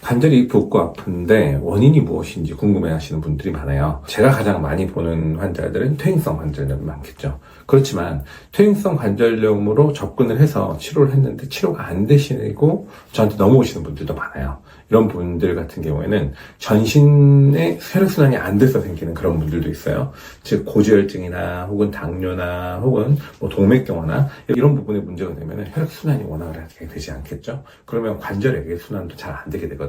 관절이 붓고 아픈데 원인이 무엇인지 궁금해 하시는 분들이 많아요. 제가 가장 많이 보는 환자들은 퇴행성 관절염이 많겠죠. 그렇지만 퇴행성 관절염으로 접근을 해서 치료를 했는데 치료가 안 되시고 저한테 넘어오시는 분들도 많아요. 이런 분들 같은 경우에는 전신의 혈액순환이 안 돼서 생기는 그런 분들도 있어요. 즉 고지혈증이나 혹은 당뇨나 혹은 뭐 동맥경화나 이런 부분에 문제가 되면 혈액순환이 원활하게 되지 않겠죠. 그러면 관절액의 순환도 잘 안 되게 되거든요.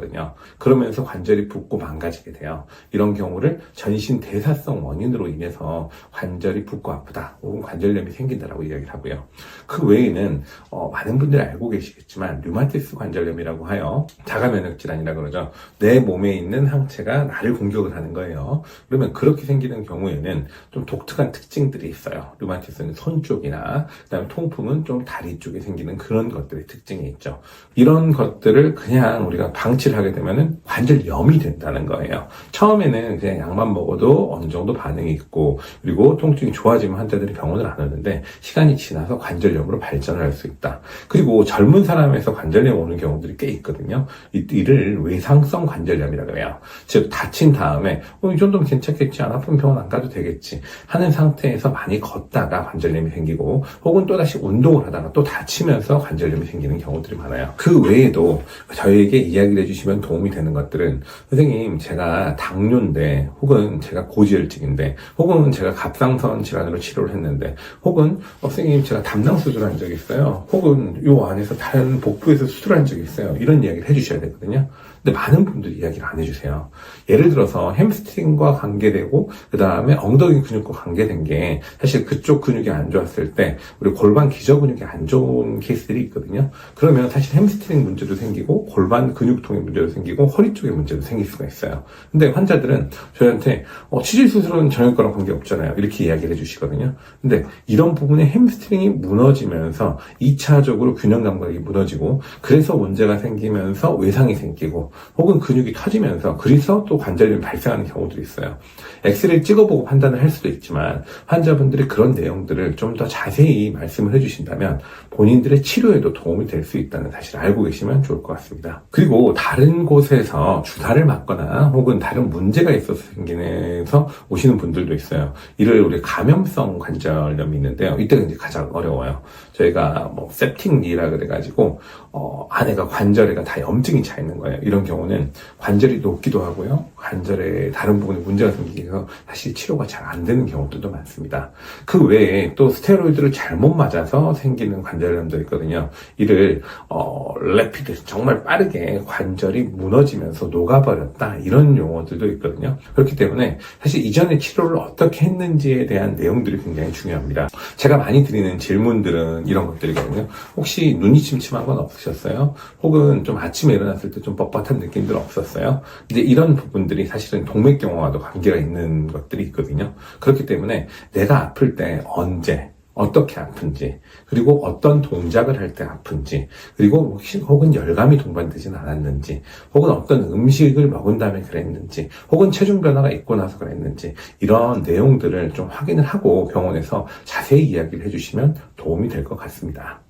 그러면서 관절이 붓고 망가지게 돼요. 이런 경우를 전신 대사성 원인으로 인해서 관절이 붓고 아프다 혹은 관절염이 생긴다라고 이야기를 하고요. 그 외에는 어, 많은 분들이 알고 계시겠지만 류마티스 관절염이라고 하여 자가 면역 질환이라 그러죠. 내 몸에 있는 항체가 나를 공격을 하는 거예요. 그러면 그렇게 생기는 경우에는 좀 독특한 특징들이 있어요. 류마티스는 손 쪽이나 그다음에 통풍은 좀 다리 쪽에 생기는 그런 것들의 특징이 있죠. 이런 것들을 그냥 우리가 방치 를 하게 되면은 관절 염이 된다는 거예요. 처음에는 그냥 약만 먹어도 어느 정도 반응이 있고 그리고 통증이 좋아지면 환자들이 병원을 안 오는데 시간이 지나서 관절염으로 발전을 할수 있다. 그리고 젊은 사람에서 관절염 오는 경우들이 꽤 있거든요. 이- 이를 외상성 관절염이라고 해요. 즉 다친 다음에 어, 이 정도면 괜찮겠지 안 아프면 병원 안 가도 되겠지 하는 상태에서 많이 걷다가 관절염이 생기고 혹은 또다시 운동을 하다가 또 다치면서 관절염이 생기는 경우들이 많아요. 그 외에도 저희에게 이야기를 해주 시면 도움이 되는 것들은 선생님 제가 당뇨인데 혹은 제가 고지혈증인데 혹은 제가 갑상선 질환으로 치료를 했는데 혹은 어, 선생님 제가 담낭 수술한 적이 있어요. 혹은 요 안에서 다른 복부에서 수술한 적이 있어요. 이런 이야기를 해주셔야 되거든요. 근데 많은 분들이 이야기를 안 해주세요. 예를 들어서 햄스트링과 관계되고 그 다음에 엉덩이 근육과 관계된 게 사실 그쪽 근육이 안 좋았을 때 우리 골반 기저 근육이 안 좋은 케이스들이 있거든요. 그러면 사실 햄스트링 문제도 생기고 골반 근육통의 문제도 생기고 허리 쪽의 문제도 생길 수가 있어요. 근데 환자들은 저희한테 어, 치질 수술은 정형과랑 관계 없잖아요. 이렇게 이야기를 해주시거든요. 근데 이런 부분에 햄스트링이 무너지면서 2차적으로 균형 감각이 무너지고 그래서 문제가 생기면서 외상이 생기고 혹은 근육이 터지면서 그래서 또 관절염이 발생하는 경우들이 있어요. 엑스레이 찍어보고 판단을 할 수도 있지만 환자분들이 그런 내용들을 좀 더 자세히 말씀을 해주신다면 본인들의 치료에도 도움이 될 수 있다는 사실을 알고 계시면 좋을 것 같습니다. 그리고 다른 곳에서 주사를 맞거나 혹은 다른 문제가 있어서 생기면서 오시는 분들도 있어요. 이를 우리 감염성 관절염이 있는데요. 이때가 이제 가장 어려워요. 저희가 뭐 세프틱니라 그래가지고 어, 안에가 관절에가 다 염증이 차 있는 거예요. 이런 경우는 관절이 녹기도 하고요. 관절에 다른 부분에 문제가 생기서 사실 치료가 잘 안 되는 경우들도 많습니다. 그 외에 또 스테로이드를 잘못 맞아서 생기는 관절염도 있거든요. 이를 어, 레피드 정말 빠르게 관절이 무너지면서 녹아버렸다 이런 용어들도 있거든요. 그렇기 때문에 사실 이전에 치료를 어떻게 했는지에 대한 내용들이 굉장히 중요합니다. 제가 많이 드리는 질문들은 이런 것들이거든요. 혹시 눈이 침침한 건 없으셨어요? 혹은 좀 아침에 일어났을 때 좀 뻣뻣한 느낌들 없었어요? 이제 이런 부분들이 사실은 동맥경화와도 관계가 있는 것들이 있거든요. 그렇기 때문에 내가 아플 때 언제 어떻게 아픈지, 그리고 어떤 동작을 할 때 아픈지, 그리고 혹시 혹은 열감이 동반되진 않았는지, 혹은 어떤 음식을 먹은 다음에 그랬는지, 혹은 체중 변화가 있고 나서 그랬는지, 이런 내용들을 좀 확인을 하고 병원에서 자세히 이야기를 해주시면 도움이 될 것 같습니다.